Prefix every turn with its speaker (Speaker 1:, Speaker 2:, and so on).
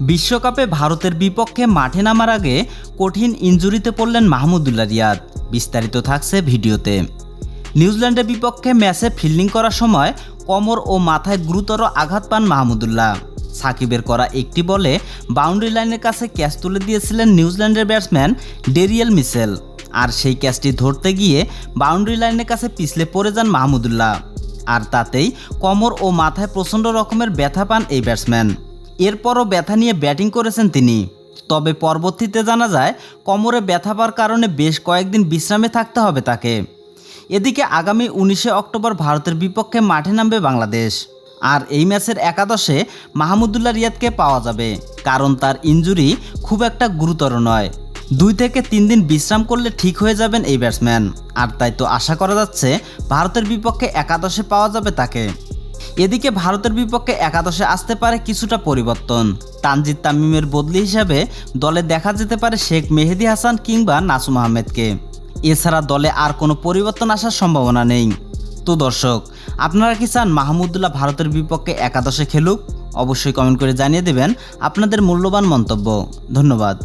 Speaker 1: বিশ্বকাপে ভারতের বিপক্ষে মাঠে নামার আগে কঠিন ইনজুরিতে পড়লেন মাহমুদুল্লাহ রিয়াদ। বিস্তারিত থাকছে ভিডিওতে। নিউজিল্যান্ডের বিপক্ষে ম্যাচে ফিল্ডিং করার সময় কোমর ও মাথায় গুরুতর আঘাত পান মাহমুদুল্লাহ। সাকিবের করা একটি বলে বাউন্ডারি লাইনের কাছে ক্যাচ তুলে দিয়েছিলেন নিউজিল্যান্ডের ব্যাটসম্যান ডেরিয়েল মিসেল। আর সেই ক্যাচটি ধরতে গিয়ে বাউন্ডারি লাইনের কাছে পিছলে পড়ে যান মাহমুদুল্লাহ। আর তাতেই কোমর ও মাথায় প্রচণ্ড রকমের ব্যথা পান এই ব্যাটসম্যান। এরপরও ব্যথা নিয়ে ব্যাটিং করেছেন তিনি। তবে পরবর্তীতে জানা যায়, কোমরে ব্যথা পাওয়ার কারণে বেশ কয়েকদিন বিশ্রামে থাকতে হবে তাকে। এদিকে আগামী উনিশে অক্টোবর ভারতের বিপক্ষে মাঠে নামবে বাংলাদেশ। আর এই ম্যাচের একাদশে মাহমুদুল্লাহ রিয়াদকে পাওয়া যাবে, কারণ তার ইনজুরি খুব একটা গুরুতর নয়। দুই থেকে তিন দিন বিশ্রাম করলে ঠিক হয়ে যাবেন এই ব্যাটসম্যান। আর তাই তো আশা করা যাচ্ছে, ভারতের বিপক্ষে একাদশে পাওয়া যাবে তাকে। এদিকে ভারতের বিপক্ষে একাদশে আসতে পারে কিছুটা পরিবর্তন। তানজিদ তামিমের বদলি হিসাবে দলে দেখা যেতে পারে শেখ মেহেদি হাসান কিংবা নাসুম আহমেদকে। এছাড়া দলে আর কোনো পরিবর্তন আসার সম্ভাবনা নেই। তো দর্শক, আপনারা কি চান মাহমুদুল্লাহ ভারতের বিপক্ষে একাদশে খেলুক? অবশ্যই কমেন্ট করে জানিয়ে দেবেন আপনাদের মূল্যবান মন্তব্য। ধন্যবাদ।